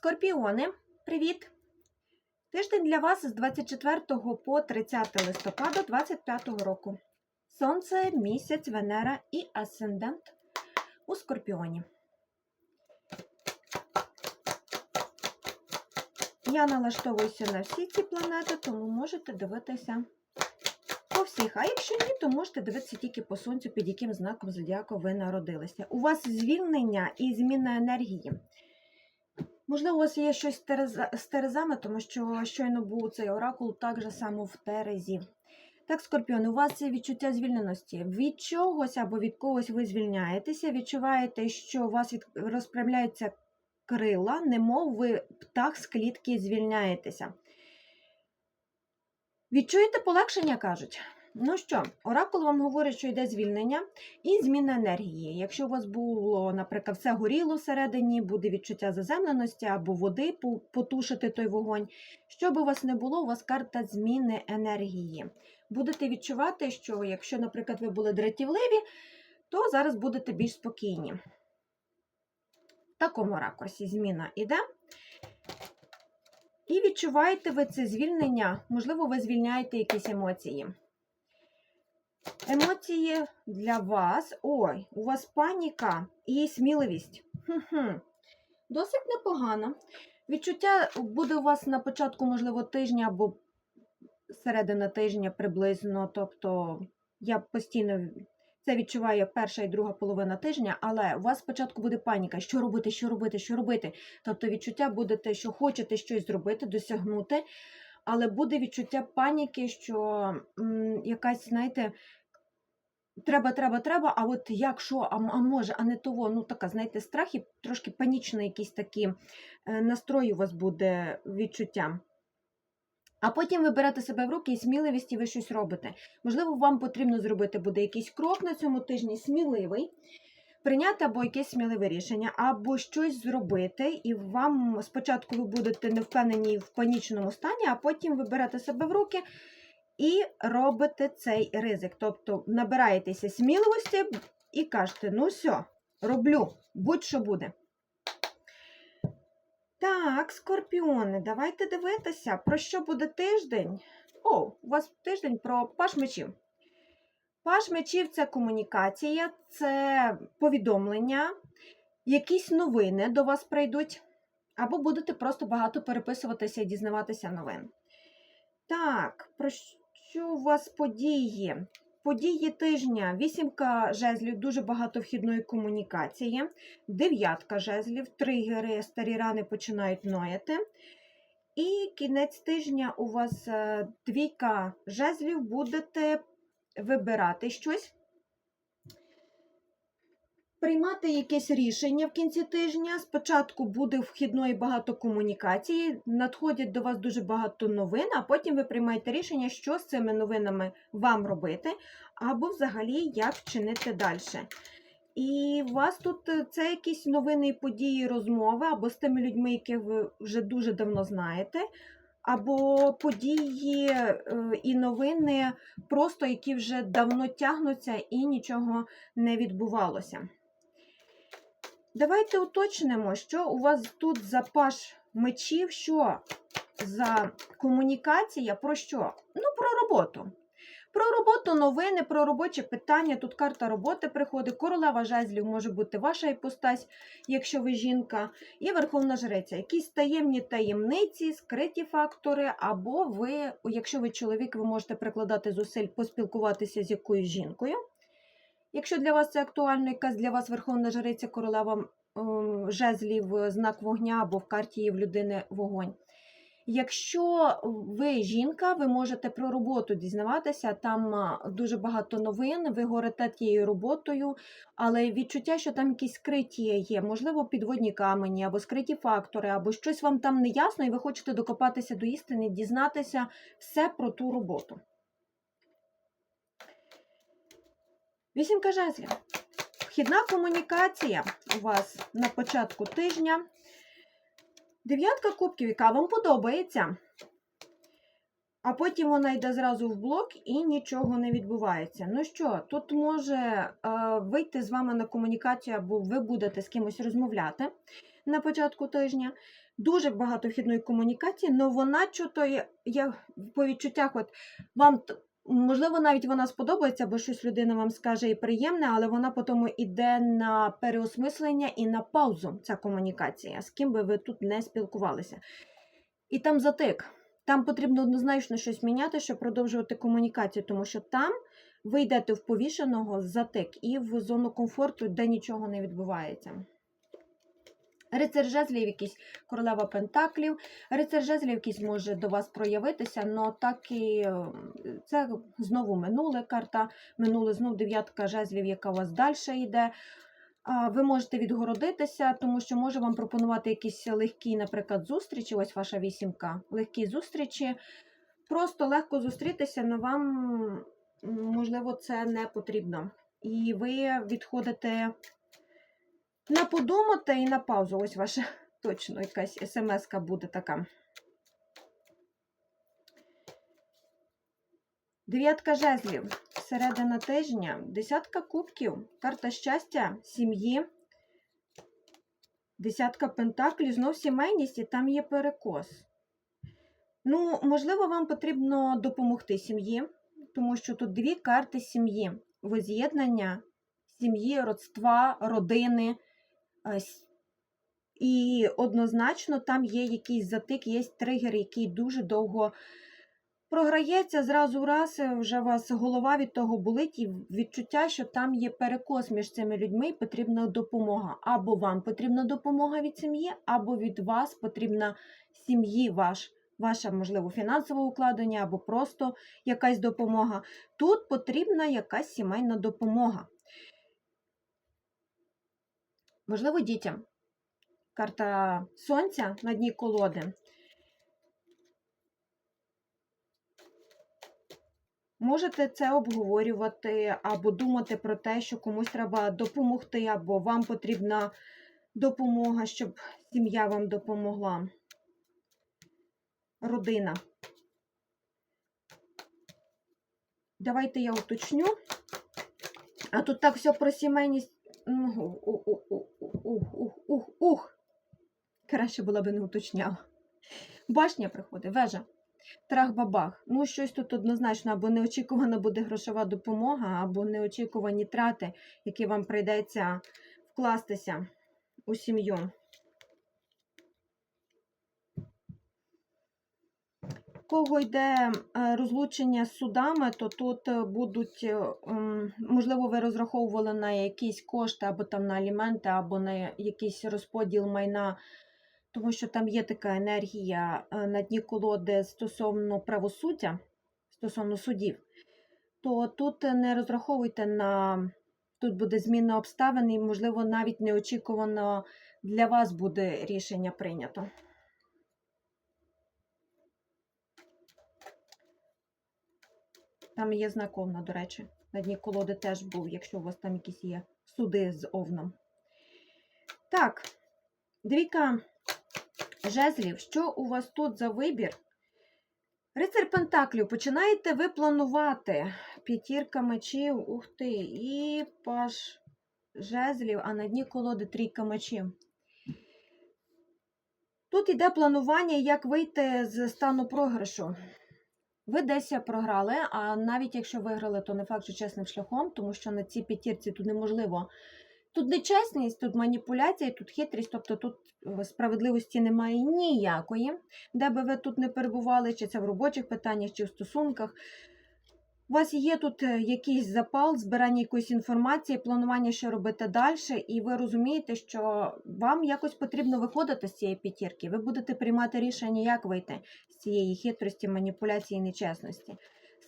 Скорпіони, привіт! Тиждень для вас з 24 по 30 листопада 25 року. Сонце, місяць, Венера і асцендент у Скорпіоні. Я налаштовуюся на всі ці планети, тому можете дивитися по всіх. А якщо ні, то можете дивитися тільки по сонцю, під яким знаком зодіаку ви народилися. У вас звільнення і зміна енергії. Можливо, у вас є щось з терезами, тому що щойно був цей оракул так же само в терезі. Так, Скорпіон, у вас є відчуття звільненості. Від чогось або від когось ви звільняєтеся, відчуваєте, що у вас від... розправляються крила, немов ви птах з клітки звільняєтеся. Відчуєте полегшення, кажуть. Ну що, оракул вам говорить, що йде звільнення і зміна енергії. Якщо у вас було, наприклад, все горіло всередині, буде відчуття заземленості або води потушити той вогонь. Що би у вас не було, у вас карта зміни енергії. Будете відчувати, що якщо, наприклад, ви були дратівливі, то зараз будете більш спокійні. В такому ракурсі зміна іде. І відчуваєте ви це звільнення, можливо, ви звільняєте якісь емоції. Емоції для вас. Ой, у вас паніка і сміливість. Хм-хм. Досить непогано. Відчуття буде у вас на початку, можливо, тижня або середина тижня приблизно. Тобто я постійно це відчуваю перша і друга половина тижня, але у вас спочатку буде паніка, що робити, що робити, що робити. Тобто відчуття буде те, що хочете щось зробити, досягнути, але буде відчуття паніки, що м, якась, знаєте, треба, треба, треба, а от як, що, а, може, а не того. Ну, така, знаєте, страх і трошки панічний якийсь такі е, настрой у вас буде відчуття. А потім ви берете себе в руки і сміливість, і ви щось робите. Можливо, вам потрібно зробити буде якийсь крок на цьому тижні сміливий, прийняти або якесь сміливе рішення, або щось зробити, і вам спочатку ви будете не впевнені в панічному стані, а потім ви берете себе в руки і робите цей ризик. Тобто набираєтеся сміливості і кажете: ну все, роблю, будь-що буде. Так, скорпіони, давайте дивитися, про що буде тиждень. О, у вас тиждень про паш мечів. Паш мечів це комунікація, це повідомлення, якісь новини до вас прийдуть, або будете просто багато переписуватися і дізнаватися новин. Так, про що у вас події? Події тижня, вісімка жезлів, дуже багато вхідної комунікації, дев'ятка жезлів, тригери, старі рани починають нояти. І кінець тижня у вас е, двійка жезлів, будете вибирати щось, приймати якесь рішення в кінці тижня. Спочатку буде вхідної багато комунікації, надходять до вас дуже багато новин, а потім ви приймаєте рішення, що з цими новинами вам робити, або взагалі як вчинити далі. І у вас тут е, це якісь новини події, розмови, або з тими людьми, яких ви вже дуже давно знаєте, або події е, і новини, просто які вже давно тягнуться і нічого не відбувалося. Давайте уточнимо, що у вас тут за паш мечів, що за комунікація, про що? Ну, про роботу. Про роботу, новини, про робочі питання. Тут карта роботи приходить. Королева жезлів може бути ваша іпостась, якщо ви жінка, і верховна жриця. Якісь таємні таємниці, скриті фактори, або ви, якщо ви чоловік, ви можете прикладати зусиль поспілкуватися з якоюсь жінкою. Якщо для вас це актуально, якась для вас верховна жриця, королева ем, жезлів, знак вогня або в карті є в людини вогонь. Якщо ви жінка, ви можете про роботу дізнаватися, там дуже багато новин, ви горите тією роботою, але відчуття, що там якісь скриті є, можливо, підводні камені, або скриті фактори, або щось вам там не ясно, і ви хочете докопатися до істини, дізнатися все про ту роботу. Вісімка жезлів. Вхідна комунікація у вас на початку тижня. Дев'ятка кубків, яка вам подобається. А потім вона йде зразу в блок і нічого не відбувається. Ну що, тут може е, вийти з вами на комунікацію, або ви будете з кимось розмовляти на початку тижня. Дуже багато вхідної комунікації, але вона чого я, по відчуттях, от вам можливо, навіть вона сподобається, бо щось людина вам скаже і приємне, але вона потім йде на переосмислення і на паузу. Ця комунікація, з ким би ви тут не спілкувалися. І там затик. Там потрібно однозначно щось міняти, щоб продовжувати комунікацію, тому що там ви йдете в повішеного затик і в зону комфорту, де нічого не відбувається. Рицар жезлів, якийсь королева пентаклів. Рицар жезлів якийсь може до вас проявитися, але так і е, це знову минуле карта, минуле знов дев'ятка жезлів, яка у вас далі йде. Ви можете відгородитися, тому що може вам пропонувати якісь легкі, наприклад, зустрічі. Ось ваша вісімка. Легкі зустрічі. Просто легко зустрітися, але вам, можливо, це не потрібно. І ви відходите на подумати і на паузу. Ось ваша точно якась смс-ка буде така. Дев'ятка жезлів, середина тижня, десятка кубків, карта щастя, сім'ї, десятка пентаклів, знов сімейність, і там є перекос. Ну, можливо, вам потрібно допомогти сім'ї, тому що тут дві карти сім'ї: воз'єднання сім'ї, родства, родини. І однозначно там є якийсь затик, є тригер, який дуже довго програється. Зразу раз е, вже у вас голова від того болить, і відчуття, що там є перекос між цими людьми, і потрібна допомога. Або вам потрібна допомога від сім'ї, або від вас потрібна сім'ї ваш. Ваше, можливо, фінансове укладення або просто якась допомога. Тут потрібна якась сімейна допомога. Можливо, дітям. Карта сонця на дні колоди. Можете це обговорювати або думати про те, що комусь треба допомогти, або вам потрібна допомога, щоб сім'я вам допомогла. Родина. Давайте я уточню. А тут так все про сімейність. Ну, Ух, ух, ух, ух, ух, ух, ух. Краще була би не уточняла. Башня приходить, вежа. Трах-бабах. Ну, щось тут однозначно, або неочікувана буде грошова допомога, або неочікувані трати, які вам прийдеться вкластися у сім'ю. Кого йде е, розлучення з судами, то тут е, будуть, е, можливо, ви розраховували на якісь кошти, або там на аліменти, або на якийсь розподіл майна, тому що там є така енергія е, на дні колоди стосовно правосуддя, стосовно судів, то тут не розраховуйте на тут буде зміна обставин, і, можливо, навіть неочікувано для вас буде рішення прийнято. Там є знак Овна, до речі. На дні колоди теж був, якщо у вас там якісь є суди з Овном. Так, двійка жезлів. Що у вас тут за вибір? Рицар Пентаклів. Починаєте ви планувати. П'ятірка мечів, ух ти, і паш жезлів, а на дні колоди трійка мечів. Тут йде планування, як вийти з стану програшу. Ви десь програли, а навіть якщо виграли, то не факт, що чесним шляхом, тому що на цій п'ятірці тут неможливо. Тут нечесність, тут маніпуляція, тут хитрість, тобто тут е, справедливості немає ніякої, де би ви тут не перебували, чи це в робочих питаннях, чи в стосунках. У вас є тут е, якийсь запал, збирання якоїсь інформації, планування, що робити далі, і ви розумієте, що вам якось потрібно виходити з цієї п'ятірки. Ви будете приймати рішення, як вийти з цієї хитрості, маніпуляції, нечесності.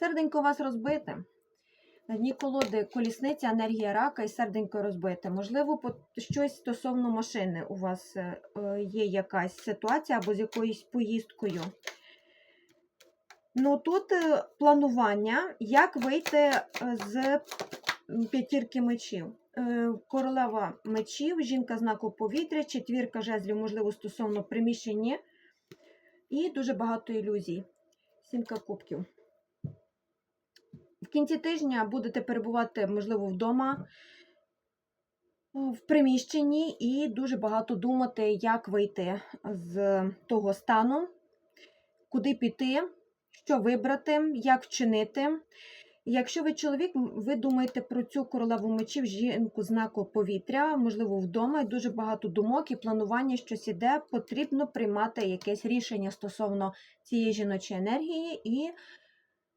Серденько вас розбите. На дні колоди колісниця, енергія рака і серденько розбите. Можливо, щось стосовно машини у вас е, е, є якась ситуація або з якоюсь поїздкою. Ну тут е, планування, як вийти е, з п'ятірки мечів. Е, Королева мечів, жінка знаку повітря, четвірка жезлів, можливо, стосовно приміщення і дуже багато ілюзій. Сімка кубків. В кінці тижня будете перебувати, можливо, вдома, в приміщенні і дуже багато думати, як вийти з того стану, куди піти, що вибрати, як вчинити. Якщо ви чоловік, ви думаєте про цю королеву мечів, жінку знаку повітря, можливо, вдома, і дуже багато думок і планування щось іде, потрібно приймати якесь рішення стосовно цієї жіночої енергії і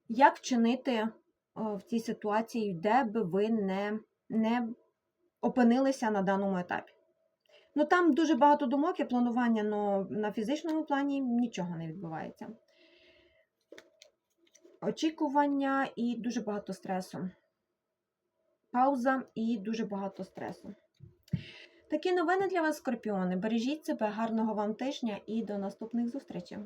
як вчинити о, в цій ситуації, де би ви не, не опинилися на даному етапі. Ну там дуже багато думок і планування, але на фізичному плані нічого не відбувається. Очікування і дуже багато стресу. Пауза і дуже багато стресу. Такі новини для вас, скорпіони. Бережіть себе, гарного вам тижня і до наступних зустрічей!